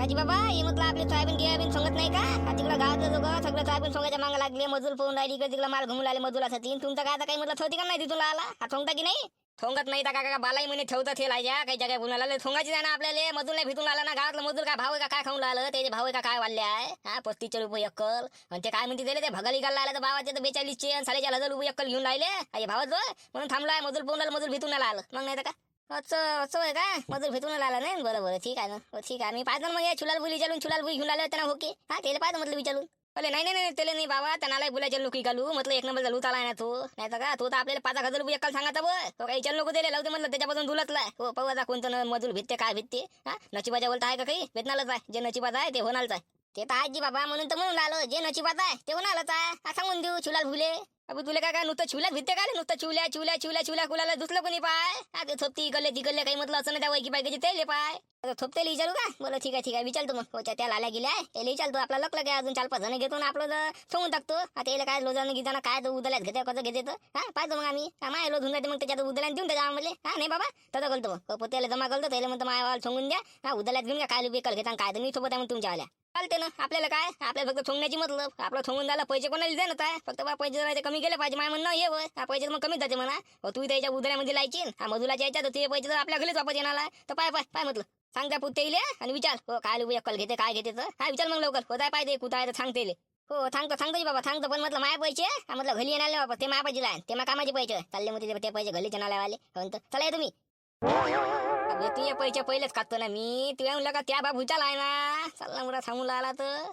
काजी बाबा हे म्हटलं आपले सोयाबीन गियाबीन सोंगत नाही का? का तिकडं गावातलं लोक सगळं सोयाबीन सोंगायच्या मागं लागले मजूर पोहून राहिली इकडे तिकडे माल घुमून आले मजुरासाठी. तुमचं काय आता काही म्हटलं ठेवती का नाही तिथून आला? हा सोंगता की नाही? सोंगत नाही तर का बालाई म्हणे ठेवतं हे लायच्या काही जागा गुन्हा आलं. सोंगाची ना आपल्याला. मजूर नाही भेटून आला ना गावातलं मजूर काय भाव आहे का काय खाऊन आलं त्याचे भाव आहे का काय वाढले आहे? हा पस्तीसशे रुपये एकल आणि ते काय म्हणते त्याला ते भगाली गाला आलं तर भावाचे तर बेचाळीसचे आणि साडेचार हजार रुपये एकल घेऊन राहिले. भावाचं म्हणून थांबलाय मजूर पोहून आलं मजूर भेटून आला आलं. मग नाही तर का? असं असं आहे का मजूर भेटून आला नाही? बरं बरं ठीक आहे ना. हो, ठीक आहे. मी पाहतो ना मग या छुलाल बुली विचारून छुलाल बुली घेऊन आले त्यांना होके ओके हा त्याला पाहतो म्हटलं विचारून. अरे नाही नाही नाही त्याला नाही बाबा. त्यांना बोलायच्या लोक घालू. म्हटलं एक नंबर लूत आलाय ना तू. नाही तर का तू तर आपल्याला पाच हजार रुपये एकाल सांगा बघ तो काही चल नको दिले लावते म्हटलं त्याच्यापासून दुलतला हो पाहू आता कोणतं न- मजूर भेटते काय भेटते. हा नचिबाच्या बोलता आहे का काही? भेटणारच आहे. जे नचिबात आहे ते होणारच आहे. ते तर आजी बाबा म्हणून तर म्हणून आलो जे नचिबात आहे ते होणारच आहे. सांगून देऊ छुलाल भुले अबे तुला काय काय नुसतं चिवल्यात भित्ते काय नुसतं चिवल्या चिवल्या चिवल्या चिवल्या कुलाला दुसलं कोणी पाय? ते थोपती इकडले तिकडले काही म्हटलं असं नाही त्या वैकी पाहिजे ते पाय. आता थोपतेला विचारू का? बोला ठीक आहे ठीक आहे विचारतो मग. त्याला आल्या त्या गेल्या त्याला विचारतो आपला लकलं काय अजून चार पाच जण घेतो ना आपलं ठेवून टाकतो. आता याला काय लोजानं घेताना काय तो उदल्यात घेते कसं घेते तर? हा पाहतो मग आम्ही. माय लोधून जाते मग त्याच्यात उदल्यात देऊन त्याच्या आम्हाला हा नाही बाबा तसं करतो मग. त्याला जमा करतो त्याला म्हणतो माय सांगून द्या. हा उदल्यात घेऊन घ्या काय बेकल घेता काय तर मी सोबत आहे मग तुमच्या आल्या चालते ना. आपल्याला काय? आपल्याला फक्त सोंगण्याची मतलब. आपलं सोंगून झालं पैसे कोणाला दे ना फक्त बा पैसे जरा कमी गेले पाहिजे. माय म्हणणं हे होय. हा पैसे मग कमी जाते म्हणा. हो तू त्याच्या उदऱ्यामध्ये लायची हा मजुलाच्या तर ते पैसे जर आपल्या घरीच वापस येणार तर पाय पाय पाय म्हटलं. सांग त्या पुत्ते येईल आणि विचार. हो काय अक्कल घेते काय घेते तर. हा विचार मग लवकर. होताय पाहिजे कुठं तर सांगते हो सांगतो सांगतो की बाबा सांगतो. पण म्हटलं माय पैसे? हा म्हटलं घरी येणार बाबा. ते माय पैसे लाय. ते मा कामाचे पैसे. चालले मग ते पैसे घरी येणार वाले. हो चला तुम्ही. अबे तुझ्या पैसे पहिलेच खातो ना मी. तुझ्या म्हणलं का त्या बाबू आहे ना. चालला मुला सांगून आला तर.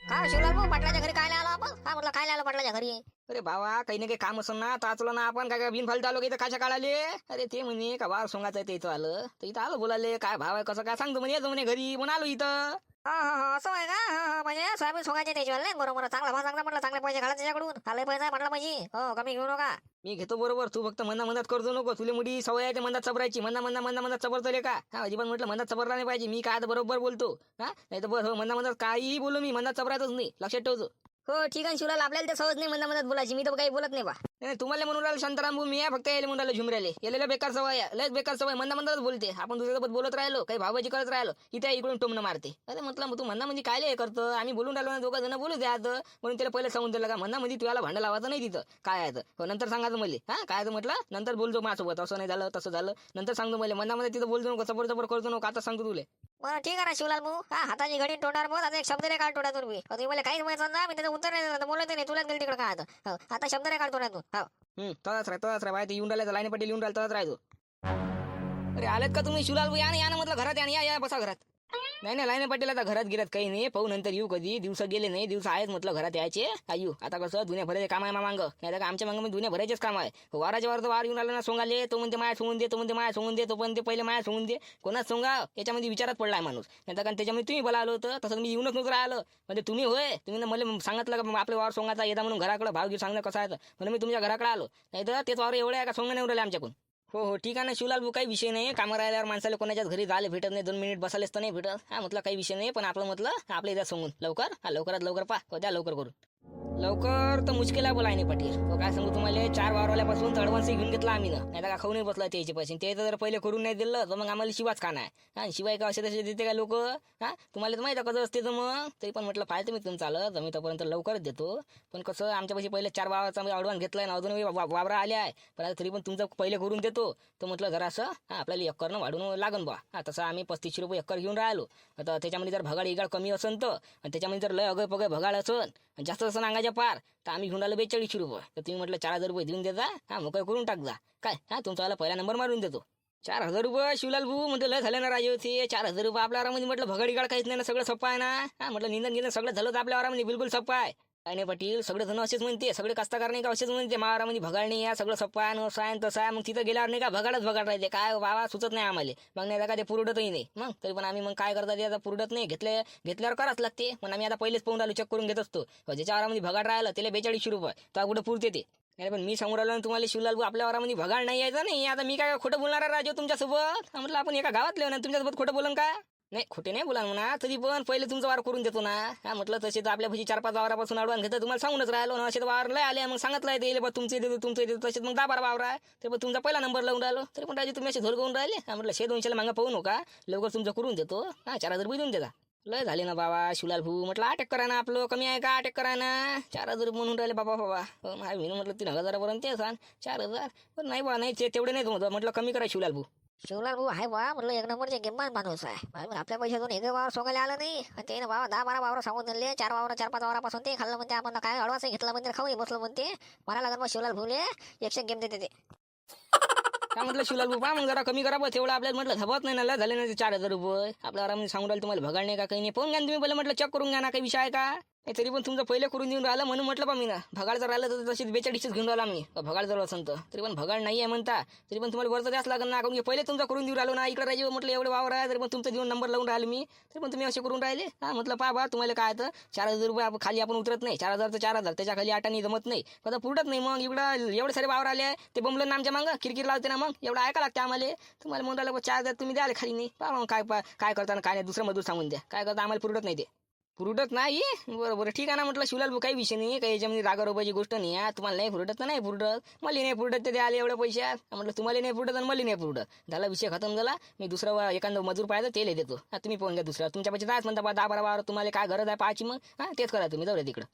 काय शिवलाल भाऊ पाटलाच्या घरी काय आलो आपण? काय म्हटलं काय आलो पाटलाच्या घरी? अरे भावा काही ना काही काम असं ना ताचलो ना आपण. काय बिन फालत आलो की इथं कशा काढाले अरे ते म्हणे का वार सोंगाचं ते इथं आलं. तर इथं आलो बोलाले काय भाव आहे कसं काय सांगतो म्हणे. येतो म्हणे घरी म्हणून आलो इथं. हा हा हा असं आहे का? हा हा म्हणजे सोयाबीन सोंगायचे त्याच्या नाही बरोबर चांगला भाव चांगला म्हटलं चांगले पैसे घाला त्याच्याकडून आले पैसा म्हटलं पाहिजे हो कमी घेऊ नका. मी घेतो बरोबर तू फक्त मना मनात करतो नको. तुले मुडी सवय आहे ते मनात चबरायची. मना मना मना मनात चबरतले का? हा अजिबात म्हटलं मनात चबरला नाही पाहिजे. मी काय बरोबर बोलतो? हा? नाही तर बस हो मना मनात काहीही बोलू मी. मनात चबरायचंच नाही. लक्षात ठेवतो हो ठीक आहे शिवलाल आपल्याला ते सहज नाही म्हणता म्हणत बोलायची. मी तर काही बोलत नाही बा. नाही तुम्हाला म्हणून राहिलं शांताराम भाऊ मी आहे फक्त यायला म्हणून राहिलो झुमऱ्याले. याला बेकार सवय आहे लयच बेकार सवय मंदा मंदाच बोलते. आपण दुसऱ्यासोबत बोलत राहिलो काही भावाजी करत राहिलो इथे इकडून टोमणं मारते. अरे म्हटलं मग तू म्हणा म्हणजे काय हे करतो? आम्ही बोलून राहिलो ना दोघं जण बोलू द्या म्हणून त्याला पहिले सांगून दिलं का म्हणा म्हणजे तुला भांडं लावायचं नाही तिथं. काय आहे हो नंतर सांगायचं मला. हा काय तर म्हटलं? नंतर बोलतो माझ्यासोबत असं नाही झालं तसं झालं. नंतर सांगतो मला मनामध्ये म्हणजे तिथं बोलतो नको चबर चबर करतो नको आता सांगतो तुले. बरं ठीक आहे ना शिवलाल भाऊ. हा हाताची घडी तोंडावर बोल आता एक शब्द रे काढ तोंडातून मी तुम्ही मला काहीच माहिती ना मी त्याचं उत्तर नाही बोलत नाही तुलाच गेली तिकडे काय आता? हो, आता शब्द नाही काढ तू. हा. हम्म तसाच राह तसाच राह. बाहेर येऊन राहिला लाईन पटेल येऊन राहिला तसाच राहतो अरे आलेत का तुम्ही? शिवलाल या ना या ना म्हटलं घरात या ना, या या बसा घरात. नाही नाही लाईन पटेल आता घरात गिरात काही नाही. पाहू नंतर येऊ कधी. दिवस गेले नाही दिवस आहेत म्हटलं घरात यायचे. आयू येऊ? आता कसं दुनिया भरायचे काम आहे मामांग. नाही तर आमच्या मागं दुनिया भरायचेच काम आहे. हो, वाराच्या वर तर वार येऊन आला ना सोंगाले. तो म्हणते माया सोंगून दे तो म्हणते माया सोंगून दे तो पण ते पहिले माया सोंगून दे. कोणाच सोंगा? याच्यामध्ये विचारात पडलाय माणूस. नाही तर कारण त्याच्यामध्ये तुम्ही बोला आलो होतं तसं मी येऊनच नव्हतं राहिलं. म्हणजे तुम्ही होय तुम्ही ना मला सांगितलं का आपले आपल्या वावर सोंगाचा येता म्हणून घराकडे भाव घेऊ सांगणं कसं आहे? म्हणून मी तुमच्या घराकडे आलो. नाही तर तेच वावर एवढं आहे का सोंग नाही उरले आमच्याकडून. हो हो ठीक आहे ना शिवलाल भाऊ काही विषय नाही कामं राहिल्यावर माणसाला कोणाच्याच घरी जायला भेटत नाही. दोन मिनिट बसायलाच तर नाही भेटत. हा म्हटलं काही विषय नाही पण आपलं म्हटलं आपल्या इथं सांगून. लवकर? हा लवकरात लवकर पा हो द्या लवकर करून? लवकर तर मुश्किल आहे बोला नाही पाटील काय सांगू तुम्हाला? चार वारवाल्यापासून तर घेऊन घेतला आम्ही ना. नाही तर का खाऊ नाही बसला त्याचे पैसे ते तर जर पहिले करून नाही दिलं तर मग आम्हाला शिवाच खाना आहे हा शिवाय का असे तसे देते का लोक? हा तुम्हाला तर माहिती आहे कसं असते तर मग. तरी पण म्हटलं पाहिजे मी तुमचं आलं. तर मी तोपर्यंत लवकरच देतो. पण कसं आमच्यापाशी पहिले चार वावरचा मी ॲडव्हान्स घेतलाय ना अजून वावरा आले आहे. पण आता तरी पण तुमचं पहिले करून देतो. तर म्हटलं जरासं हा आपल्याला एकरनं वाढून लागन बा हा तसं आम्ही पस्तीसशे रुपये एकर घेऊन राहिलो. तर त्याच्यामध्ये जर भगाड इगाड कमी असेल तर आणि त्याच्यामध्ये जर लय अगय पगय भगाड असेल जास्त असं सांगायच्या पार तर आम्ही घेऊन आलो बेचाळीसशे रुपये तर तुम्ही म्हटलं चार हजार रुपये देऊन देता. हा मग करून टाक जा काय? हा तुमचा पहिला नंबर मारून देतो. चार हजार रुपये शिवलाल भाऊ म्हणजे लय झालं ना राजे होते चार हजार रुपये आपल्या आरामध्ये म्हटलं भगाडी गाड काहीच नाही ना सगळं सप्पा आहे ना? हा म्हटलं निंदन निंदन सगळं झालं तर आपल्या आरामध्ये बिलकुल सप्पा आहे. काय नाही पाटील सगळे जण असेच म्हणते सगळे कास्तकार नाही का असेच म्हणते मारामध्ये भगाड नाही या सगळं सप्पा न असं आहे तसं आहे मग तिथं गेल्यावर नाही का भगाडच भगाड राहते काय हो, बाबा सुचत नाही आम्हाला. मग नाही का ते पुरडतही नाही. मग तरी पण आम्ही मग काय करता ते आता पुरडत नाही. घेतले घेतल्यावर कराच लागते. पण आम्ही आता पहिलेच पाहून आलो चेक करून घेत असतो. हो, ज्याच्या वारामध्ये भगाड राहिलं त्याला बेचाळीसशे रुपये. तर कुठं पुरते ते? नाही पण मी सांगून राहिलो तुम्हाला शिवलाल भाऊ आपल्या वारामध्ये भगाड नाही यायचं नाही. आता मी काय खोटं बोलणार आहे राजू तुमच्यासोबत? म्हटलं आपण एका गावातले ना तुमच्यासोबत खोटं बोलन का? नाही खोटे नाही बोला म्हणा तरी पण पहिले तुमचा वार करून देतो ना. हा म्हटलं तसे तर आपल्या पैसे चार पाच वारापासून अडवान घेतं तुम्हाला सांगूनच राहिलो ना असे तर वावर लय आले मग सांगितलं आहे ते बा तुमचे देतो तुमचे देतो तसेच मग दहा बारा वावर आहे ते पण तुमचा पहिला नंबर लावून राहिलो. तरी पण राजे तुम्ही असे धोरगवून राहिले? हा म्हटलं शे दोनशेला मागं पाहू नका लवकर तुमचं करून देतो. हा चार हजार रुपये देऊन देता लय झाले ना बाबा शिवलाल भाऊ म्हटलं अटक करा ना आपलं कमी आहे का? अटक करा ना. चार हजार म्हणून राहिले बाबा बाबा. हो, मी म्हटलं तीन हजारापर्यंत ते सांग चार हजार. पण नाही बा नाही ते तेवढे नाही तुमचं म्हटलं कमी करा शिवलाल भाऊ. शिवलाल भाऊ आहे बा म्हटलं एक नंबरचे किंमत माणूस आहे. आपल्या पैशातून एक वावर सोगायला आलं नाही. आणि त्याने बाबा दहा बारा वावर सांगून दिले चार वावर चार पाच वावरापासून ते खाल्लं म्हणते. आपण काय अडवास घेतला म्हणते खाऊ बसलं म्हणते. मला लागत मग शिवलाल भूले एकशे गेम देते ते. काय म्हटलं शिवलाल भाऊ? पहा मग जरा कमी करा बा तेवढं आपल्याला म्हटलं धबत नाही ना झाले ना ते चार हजार रुपये. आपल्या आरामाने सांगून राहिलं तुम्हाला भगाड नाही का काही नाही. फोन घ्या तुम्ही पहिले म्हटलं चेक करून घ्या ना काही विषय आहे का? तरी पण तुमचं पहिले करून देऊन राहिलं म्हणून म्हटलं बा मी ना. भगाड जर राहिलं तर तशीच बेचाळीसच घेऊन राहिला मी. भगाड जर असं तर. तरी पण भगाड नाही आहे म्हणता. तरी पण तुम्हाला वरचं द्यास लागेल ना. कारण पहिले तुमचं करून देऊन राहिलो ना. इकडे राहिजे म्हटलं एवढं वावर आहे. तरी पण तुमचं देऊन नंबर लावून राहिलो मी. तरी पण तुम्ही असे करून राहिले. हा म्हटलं पा बा तुम्हाला काय तर. चार हजार रुपये खाली आपण उतरत नाही. चार हजार तर चार हजार. त्याच्याखाली आटानी जमत नाही. पण आता पुरत नाही मग. इकडं एवढे सारे वावर आले ते बंबलं ना आमच्या मग. किरकिर लावते ना मग. एवढं ऐका लागते आम्हाला. तुम्हाला म्हणून राहिलं बा, चार हजार तुम्ही द्याल खाली नाही. पा मग काय पा- काय करताना काय नाही. दुसरं मजूर सांगून द्या. काय करता? आम्हाला पुरत नाही ते. फुरडत नाही? बरं बरं. ठीक आहे ना म्हटलं शिवलाल काही विषय नाही काही याच्यामध्ये रागारोबाची गोष्ट नाही आहे तुम्हाला नाही फुरडत तर नाही फुरडत मला नाही फुरडत ते आले एवढ्या पैशात. म्हटलं तुम्हाला नाही फुरडत आणि मला नाही फुरडत झाला विषय खतम झाला. मी दुसरा एखादं मजूर पाहिजे तेल देतो. हा तुम्ही पाहून घ्या दुसरा तुमच्या पैसे जायच म्हणता बा दहा बारा बारा तुम्हाला काय गरज आहे पाहायची मग. हा तेच करा तुम्ही. जाऊ द्या तिकडं.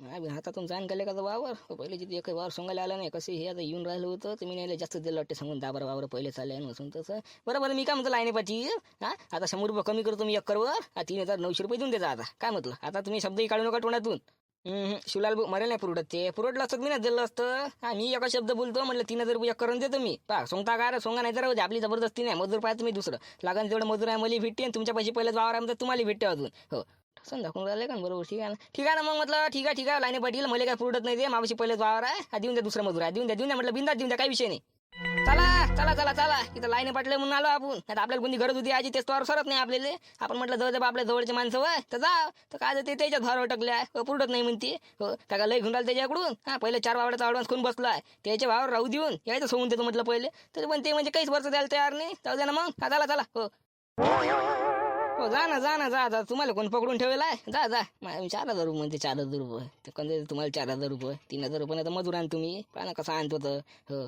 नाही बी हातातून जाण गेले का वावर? हो, पहिले जिथे एक वावर सोंगायला आला नाही कसं हे आता येऊन राहिलं होतं तर मी नाही जास्त दिलं वाटते सांगून दाबर वावर पहिले चालले आहे नसून तसं. बरं बरं मी काय म्हणतो लाईने पाची हा? आता शंभर रुपये कमी करतो मी एकरवर तीन हजार नऊशे रुपये देऊन देता आता. काय म्हटलं? आता तुम्ही शब्दही काढू नका तोंडातून. शिवलाल मरेल नाही पुरवडत ते. पुरवडलं असतं मी ना दिलं असतं. हा मी एका शब्द बोलतो म्हटलं तीन हजार रुपये करून देतो मी. पा सोंगता काय रे, सोंगा नाही तर आपली जबरदस्ती नाही. मजूर पाहिजे तुम्ही दुसरं. लागन तेवढं मजूर आहे मला भेटते आणि तुमच्या पैसे पहिलेच वावर आहे म्हणतात तुम्हाला भेटते अजून. हो समजा दाखवून राहिले का बरोबर ठीक आहे ना? ठीक आहे ना मग म्हटलं ठीक आहे ठीक आहे लाईने पाटील मला काय पुरडत नाही ते. मावशी पहिलेच वावर आहे. हा देऊन द्या दुसरा मजूर आहे. देऊन द्या देऊन द्या म्हटलं बिंदा देऊन द्या काही विषय नाही. चला चला चला चला. इथं लाईने पाटले म्हणून आलो आपण. आता आपल्याला कोणती गरज होती आजी तेच तर सरत नाही आपल्याला. आपण म्हटलं जाऊ जवळ आपल्या जवळचे माणसं वय. तर जा. तर काय ते त्याच्यात भार अटकल्या हो, नाही म्हणते. हो का लय घेऊन राहिलं त्याच्याकडून? हा पहिले चार वावड्याचा ॲडव्हान्स बसला आहे. त्याच्या भावावर राहू देऊन यायचं सोडून देतो म्हटलं पहिले. तरी पण ते म्हणजे काहीच वर्ष द्यायला तयार नाही. जाऊ दे ना मग. हा चला चला. हो. हो जा ना जा ना जा जा. तुम्हाला कोण पकडून ठेवेल आहे? जा जा. माझ्या चार हजार रुपये म्हणते चार हजार रुपये. ते कोणते तुम्हाला चार हजार रुपये? तीन हजार रुपये तर मजूर आण तुम्ही. पहा कसं आणतो तर. हो.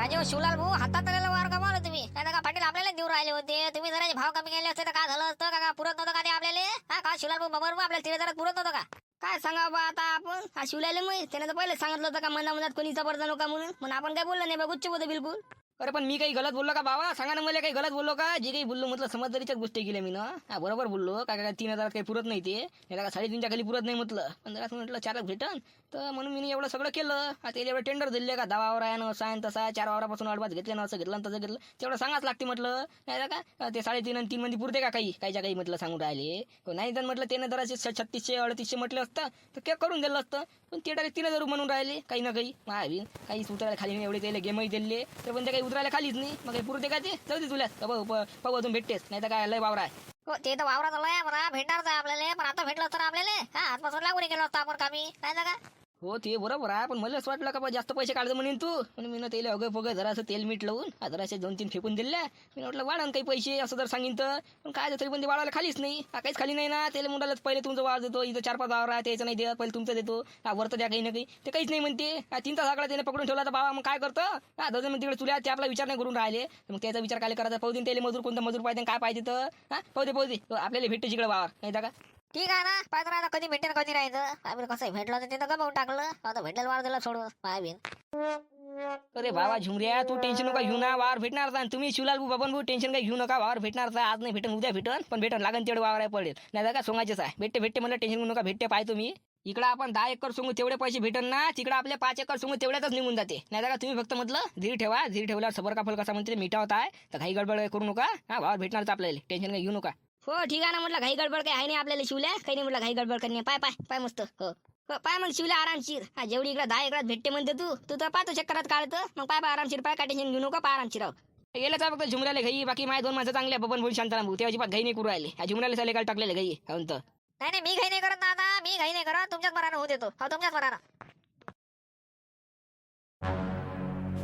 राजे हो शिवलाल भाऊ हातात आलेला का गमावला तुम्ही. नाही का पाटील आपल्याला देऊ राहिले होते. तुम्ही जरा भाव कमी केले असते तर काय झालं असतं? का पुरत नव्हतं का ते आपल्याला? हा का शिवलाल भाऊ बरोबर आपल्याला तीन हजारात पुरत नव्हतं का? काय सांगा बा आता आपण? हा शिवलाले मग. त्याने तर पहिले सांगितलं होतं का मना मनात कोणी जबरदस्त नका म्हणून. पण आपण काय बोललं नाही बा गुच्छ होतं बिलकुल. अरे पण मी काही गलत बोललो का बाबा? सांगा ना मला काही गलत बोललो का? जे काही बोललो म्हटलं समजदारीच्याच गोष्टी केल्या मी ना. हा बरोबर बोललो. का काय तीन हजारात काही पुरत नाही ते. नाही का साडेतीनच्या खाली पुरत नाही म्हटलं. पण जरा म्हटलं चार भेटन? तर म्हणून मी एवढं सगळं केलं. आता त्याला एवढं टेंडर दिले का? दहा वावर आहे ना असं आहे चार वावरापासून अडवाच घेतले ना असं घेतलं ना तसं घेतलं. तेवढं सांगाच लागते म्हटलं. नाही का? ते साडेतीन आणि तीन मध्ये पुरते का काही? काहीच्या काही म्हटलं सांगून राहिले. हो, नाही तर म्हटलं त्यानं जराशे छत्तीसशे अडतीसशे म्हटलं असतं. तर ते करून दिलं असतं. पण ते डायरेक्ट तीन हजार म्हणून राहिले काही ना काही. महावीर काही उतरायला खाली एवढे त्याला गेमही दिले. तर पण ते काही उतरायला खालीच नाही मग पुरते का ते? जाऊ तुला. पाहू पाहू अजून भेटतेस. नाही तर काय लय वावरा आहे. हो ते तर वावरात लय बरा भेटणार आपल्याला. पण आता भेटलं तर आपल्याला. हा आजपासून लागून गेलो असतो आपण कामी. नाही ना का हो ते बरोबर आहे पण मला असं वाटलं का बा जास्त पैसे काढतो म्हणेन तू. म्हणून मी ना त्याला अगं फगं जरासं तेल मीठ लावून जरासे दोन तीन फेकून दिल्या. मी म्हटलं वाढन काही पैसे असं जर सांगिन तर. पण काय तरी पण ते वाढायला खालीच नाही. काहीच खाली नाही ना. त्याला मुलाला पहिले तुमचं वाढ देतो. इथं चार पाच वावर आहे त्याचं नाही देत. पहिले तुमचं देतो. हा वरतं द्या काही ना काही. ते काहीच नाही म्हणते. तीन तास आकडा त्याने पकडून ठेवला तर बाबा मग काय करतं? हा दोन मग तिकडे तुला ते आपला विचार नाही करून राहिले. मग त्याचा विचार काय करायचा. पाहू दे त्याला मजूर कोणता मजूर पाहिजे काय पाहिजे तर. हा पाहू दे पाहू दे. आपल्याला भेटते जिकडे वावर. नाही तर का? ठीक आहे ना? पाहिजे राहिलं कधी भेटेल कधी राहायचं? आम्ही कसं भेटलं तर ते तर गमावून टाकलं. आता भेटेल वार दिला सोडून मायाबीन अरे बाबा झुमऱ्या तू टेन्शन नका घेऊ ना. वावर भेटणार आणि तुम्ही शिवलाल भाऊ बाबन भाऊ टेन्शन काही घेऊ नका. वावर भेटणार आज नाही भेटन उद्या भेटन. पण भेटन लागन तेवढं वावर आहे पडेल नाही का सोंगाचेच आहे. भेटते भेटते म्हणलं टेन्शन घेऊ नका. भेटते पाय तुम्ही. इकडं आपण दहा एकर सोंगू तेवढे पैसे भेटन ना. तिकडे आपले पाच एकर सोंगू तेवढ्यातच निघून जाते. नाही का तुम्ही फक्त म्हटलं धीर ठेवा. धीर ठेवल्यावर सबर का फल कसा म्हणते मिठा होता आहे. तर काही गडबड करू नका. हा वावर भेटणार आपल्याला. टेन्शन काही घेऊ नका. हो ठीक आहे ना म्हटलं घाई गडबड काही आहे नाही आपल्याला शिवल्या. काही नाही म्हटलं घाई गडबड करणे. पाय पाय पाय मस्त. हो. हो पाय मग शिवल्या आरामशीर हा जेवढी इकडे दहा एकरात भेटते म्हणते तू तू तर पाहतो चक्करात काढतं. मग पाय पाय आरामशीर पाय काय टेन्शन घेऊ नका पाय आरामशीर राव गेलं फक्त झुमऱ्याला घाई बाकी माझे दोन माणसं चांगले बबन भूल शांताराम भाऊ. ते अजिबात घाई नाही करू राहिले. ह्या झुमऱ्याला साले काल टाकलेले घाई काहून तर. नाही नाही मी घाई नाही करत दादा. मी घाई नाही करत. तुमच्याच बरानं होऊ देतो. हो तुमच्याच बरानं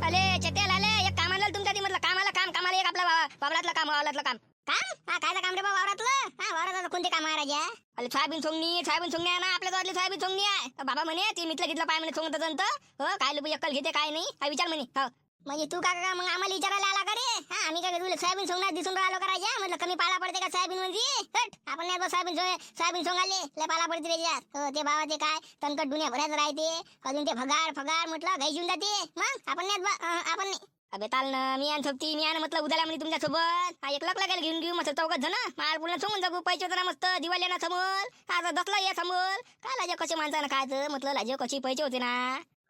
अले चट्याल आले एक कामाला तुमच्या ती म्हटलं. कामाला काम कामाला एक आपला वावरातलं काम वावरातलं काम. काम? हा कायचं काम रे बा वावरातलं? हा वावरातलं कोणते काम आहे राजा? अरे सोयाबीन सोंगणी सोयाबीन सोंगणी आहे ना आपल्या गावातली सोयाबीन सोंगणी आहे. बाबा म्हणे ती मितलं घेतलं पाय म्हणे सोंगत जंत हो काय लोक अक्कल घेते काय नाही. हा विचार म्हणे हो. म्हणजे तू का का मग आम्हाला विचारायला आला का रे? हा आम्ही काय तुला सोयाबीन सोंगणार दिसून राहिलो का राजा? म्हटलं कमी पाला पडते का सोयाबीन म्हणजे? हट आपण नाही बा सोयाबीन सोय- सोयाबीन सोंगाले. लय पाला पडते त्याच्यात हो ते बाबा ते काय तनकट दुनिया भरायचं राहते. अजून ते फगार फगार म्हटलं घाई जाते. मग आपण नाही बा अं, आपण नाही. अबे चाल ना मी आण सोबती मी आण म्हटलं उद्याला म्हणे तुमच्यासोबत हा एक लाख लागायला घेऊन घेऊ मस्त चौकात जण. माल पूर्ण सोंगून जाऊ पैसे होते ना मस्त दिवाळी ना समोर. आज दसला या समोर. काय लाजे कसे माणसानं खायचं म्हटलं लाजे कशी पैसे होते ना.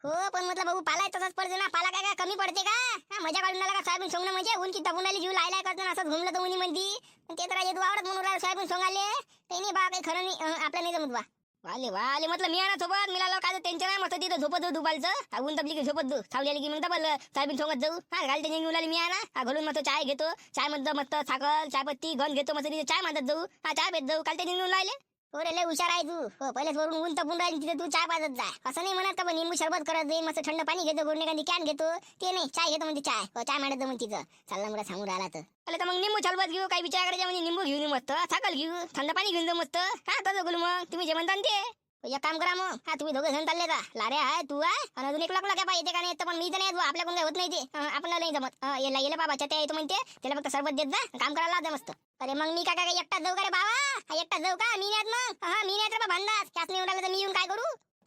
हो पण म्हटलं भाऊ पाला तसंच पडते ना पाला काय काय कमी पडते का? हा, मजा काढून आला का सोयाबीन सोंगणं म्हणजे? ऊन की तबुनाली जीव लायलाय करतो ना असंच घुमलं तर मुली म्हणती. पण ते तर येतो आवडत म्हणून सोयाबीन सोंगाले. ते नाही बा काही खरं नाही आपल्या नाही जमत बा. वाले वाले म्हटलं मी आणा सोबत. सोबत मिळालं काय टेन्शन आहे मस्त तिथं झोपत जाऊ दुपारचं. ऊन तपली की झोपत जाऊ सावली की मग डबल सोयाबीन सोंगत जाऊ. हा घाल त्यांनी घेऊन आली मी आणा ना. हा, घालून मस्त चाय घेतो. चाय म्हणतो मस्त साखर चायपत्ती गण घेतो मस्त तिथे चाय मांडत जाऊ. हा चाय भेट जाऊ. काल त्यांनी घेऊन राहिले. हो रे लय हुशार आहे तू. हो पहिलेच वरून ऊन तपून राहिली तिथे तू चाय पाजत जाय असं नाही म्हणत का निंबू सरबत करत जाईल मस्त थंड पाणी घेतो गोडणे कांदी कॅन घेतो. ते नाही चाय घेतो म्हणते चाय. हो चाय मांडत म्हणजे तिचं चालला मला सांगून राहिला तर. अरे तर मग निंबू सरबत घेऊ काही विचार करायचा म्हणजे निंबू घेऊन मस्त. साखर घेऊ थंड पाणी घेऊन जाऊ मस्त. हा तसं बोलू मग. तुम्ही जे म्हणता ते. एक काम करा मग. हा तुम्ही दोघे जण चालले का लारे आहे तू आहे आणि अजून एक लाख लाख येते का नाही येतं पण मी तर नाही येत बुवा, आपल्याकडून काय होत नाही ते. आपल्याला नाही जमत. येला येला बाबा त्या येतो म्हणते. त्याला फक्त सरबत देत जा काम करायला लावते मस्त. अरे मग मी काय काय एकटा जाऊ का रे बाबा? एकटा जाऊ का? मी नाही येत मग. हा मी नाही येत रे भांडास. त्याच नाही उडाला तर मी येऊन काय करू?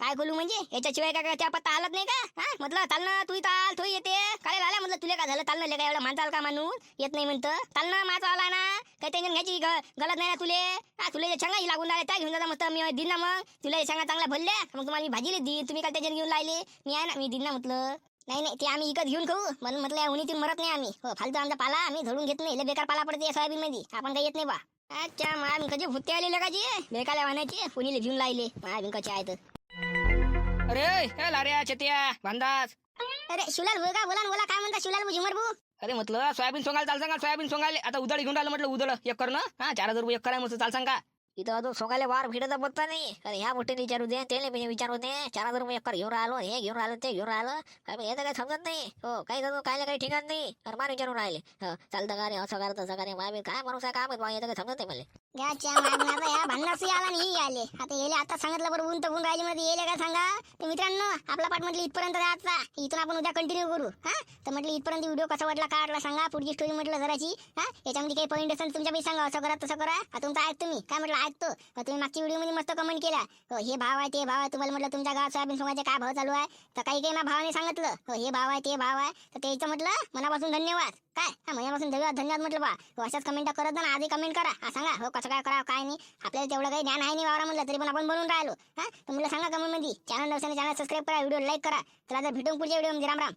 काय खोलू म्हणजे? याच्याशिवाय काय काय त्या पत्ता आलत नाही का? हा? म्हटलं चाल ना तू चाल तू येते. काय आला म्हटलं तुला काय झालं? चाल ना का एवढं माणसाल का माणूस. येत नाही म्हणतं. चाल ना माझा आला ना. काही टेन्शन घ्यायची ग- गलत नाही ना तुले? हा तुला जे छंगाही लागून राहिले त्या घेऊन जाता मस्त मी दिन ना मग. तुला छंगा चांगला भरल्या मग तुम्हाला मी भाजीले देईन. तुम्ही काय टेन्शन घेऊन राहिले. मी आहे ना मी दिन ना म्हटलं. नाही नाही ते आम्ही इकत घेऊन खाऊ. म्हणून म्हटलं उन्हीतून मरत नाही आम्ही. हो फालतू आमचा पाला आम्ही धरून घेत नाही. लय बेकार पाला पडते या सोयाबीन मध्ये आपण काही येत नाही बा. अच्छा मग कधी भुत्ते आले लगाची बेकाला वाहनाची पुणीले घेऊन लायले महाबिन कसे आहेत? अरे ए लाऱ्या चेत्या? भांदास अरे शिवलाल बोल बोला ना बोला. काय म्हणता शिवलाल भाऊ झुमर भाऊ अरे म्हटलं सोयाबीन सोंगायला चाल सांगा सोयाबीन सोंगायला. आता उदळ घेऊन राहिलं म्हटलं उदळ एक कर ना. हा चार हजार रुपये एक कराय मस्त चाल सांगा. इथं अजून सोगायला वार भिडत पत्ता नाही. अरे ह्या मोठे विचारू दे त्याला म्हणजे विचारू दे. चार हजार रुपये एकर घेऊन राहिलो हे घेऊन राहिलो ते घेऊन राहिलो. अरे हे तर काही समजत नाही. हो काही जण काय काही ठिकाण नाही. अरे मार विचारून राहिले. हो चालतं का रे असं कर तसं का रे माय काय माणूस आहे काय माहीत बा, हे तर काही समजत नाही मला. याच्या या भांडारसी आला नाही आले आता येले आता सांगितलं बरं ऊन तर ऊन राहिली मध्ये येले का सांगा? तर मित्रांनो आपला पाठ म्हटलं इथपर्यंत जायचा इथून आपण उद्या कंटिन्यू करू हा? तर म्हटलं इथपर्यंत व्हिडिओ कसा वाटला काय वाटला सांगा. पुढची स्टोरी म्हटलं जराची हा? याच्यामध्ये काही पॉईंट असेल तुमच्या पैसे सांगा. असं करा तसं करा. तुमचा तुमचं ऐकतो मी. काय म्हटलं? ऐकतो. तुम्ही मागच्या व्हिडिओमध्ये मस्त कमेंट केला. हो हे भाव आहे ते भाव आहे. तुम्हाला म्हटलं तुमच्या गावात सोयाबीन सोंगाचे काय भाव चालू आहे? तर काही काही ना भावाने सांगितलं. हो हे भाव आहे ते भाव आहे. तर त्याचं म्हटलं मनापासून धन्यवाद. काय? हा महिन्यापासून धन्यवाद धन्यवाद म्हटलं बा. वर्षात अशाच कमेंट करत ना आधी कमेंट करा. हा सांगा हो कसं काय करा काय नाही. आपल्याला तेवढं काही ज्ञान आहे नाही वावरा म्हटलं तरी पण आपण बनवून राहिलो. हा तुम्हाला सांगा कमेंटमध्ये चॅनल नसेल चॅनल सबस्क्राईब करा व्हिडिओ लाईक करा. तर भेटून पुढच्या व्हिडिओमध्ये राम राम.